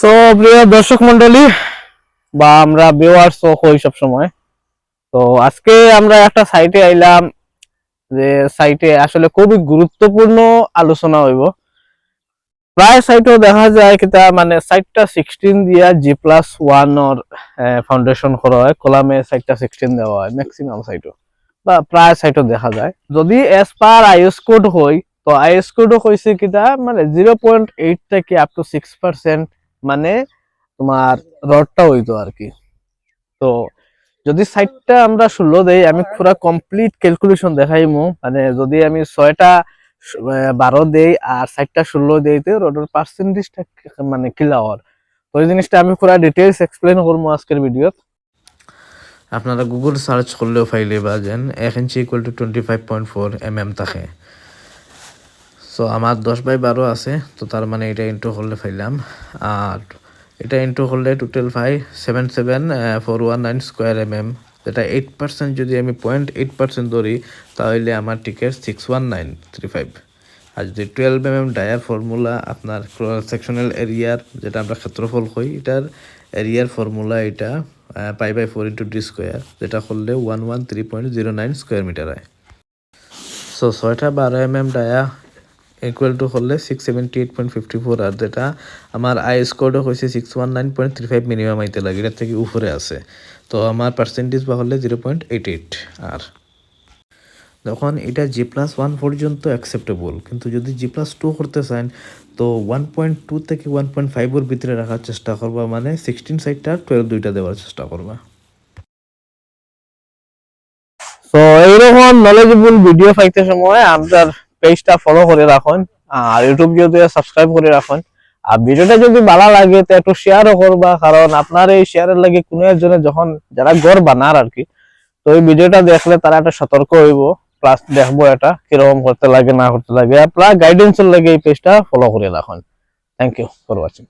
So প্রিয় দর্শক মন্ডলী বা আমরা ভিউয়ার্স হই সব সময় তো আজকে আমরা একটা সাইটে আইলাম, যে সাইটে আসলে খুবই গুরুত্বপূর্ণ আলোচনা হইব। প্রায় দেখা যায় কিতা মানে সাইটটা সিক্সটিন দিয়া জি প্লাস ওয়ানর ফাউন্ডেশন করা হয়। কলামে সাইটটা সিক্সটিন দেওয়া হয় ম্যাক্সিমাম সাইটও বা প্রায় সাইটও দেখা যায়। যদি এস পার আইএস কোড হয় তো আইএস কোডও হয়েছে কিতা মানে জিরো পয়েন্ট এইট থেকে আপ টু সিক্স পার্সেন্ট মানে তোমার রডটা হইতো আর কি। তো যদি সাইটটা আমরা ষোলো দেই, আমি পুরা কমপ্লিট ক্যালকুলেশন দেখাইমু মানে যদি আমি ছয়টা বারো দেই আর সাইটটা ষোলো দেই, তো রোডের পার্সেন্টেজটা মানে কিলা হওয়ার তো এই জিনিসটা আমি পুরা ডিটেলস এক্সপ্লেন করব আজকের ভিডিওত আপনারা গুগল সার্চ করলেও ফাইলে পাবেন। এক inch equal to twenty five point four m m থাকে। সো আমার দশ বাই বারো আছে, তো তার মানে এটা ইন্টু করলে ফাইলাম আর এটা ইন্টু করলে total five seven seven four one nine square m m যেটা এইট পার্সেন্ট যদি আমি পয়েন্ট এইট পার্সেন্ট ধরি, তাহলে আমার ticket six one nine three five আর যদি twelve M M Dier formula আপনার সেকশনাল এরিয়ার যেটা আমরা ক্ষেত্রফল কই, এটার এরিয়ার ফর্মুলা এটা pi by four into d square যেটা করলে one one three point zero nine square metre হয়। সো ছয়টা বারো m m dia equal to করলে six seventy eight point fifty four আর যেটা আমার আই স্কোরও হয়েছে six one nine point three five minimum আইতে লাগে, এটার থেকে উপরে আছে। তো আমার পার্সেন্টেজ বা হলে জিরো পয়েন্ট এইট এইট আর। তখন এটা জি প্লাস ওয়ান পর্যন্ত অ্যাকসেপ্টেবল কিন্তু যদি জি প্লাস টু করতে চান, তো ওয়ান পয়েন্ট টু থেকে ওয়ান পয়েন্ট ফাইভের ভিতরে রাখার চেষ্টা করবা মানে সিক্সটিন সাইডটা টুয়েলভ দুইটা দেওয়ার চেষ্টা করবা। তো এইরকম নলেজেবল ভিডিও পাইতে সময় আপনার পেজটা ফলো করে রাখুন, আর ইউটিউব যদি সাবস্ক্রাইব করে রাখুন। আর ভিডিওটা যদি ভালো লাগে, তো একটু শেয়ারও করবা, কারণ আপনার এই শেয়ারের লাগে কোনো একজনে যখন, যারা ঘর বানার আর কি, তো এই ভিডিওটা দেখলে তারা একটা সতর্ক হইব প্লাস দেখব এটা, কীরকম করতে লাগে, না করতে লাগে আপনার গাইডেন্সের লাগে এই পেজটা ফলো করে রাখুন। Thank you for watching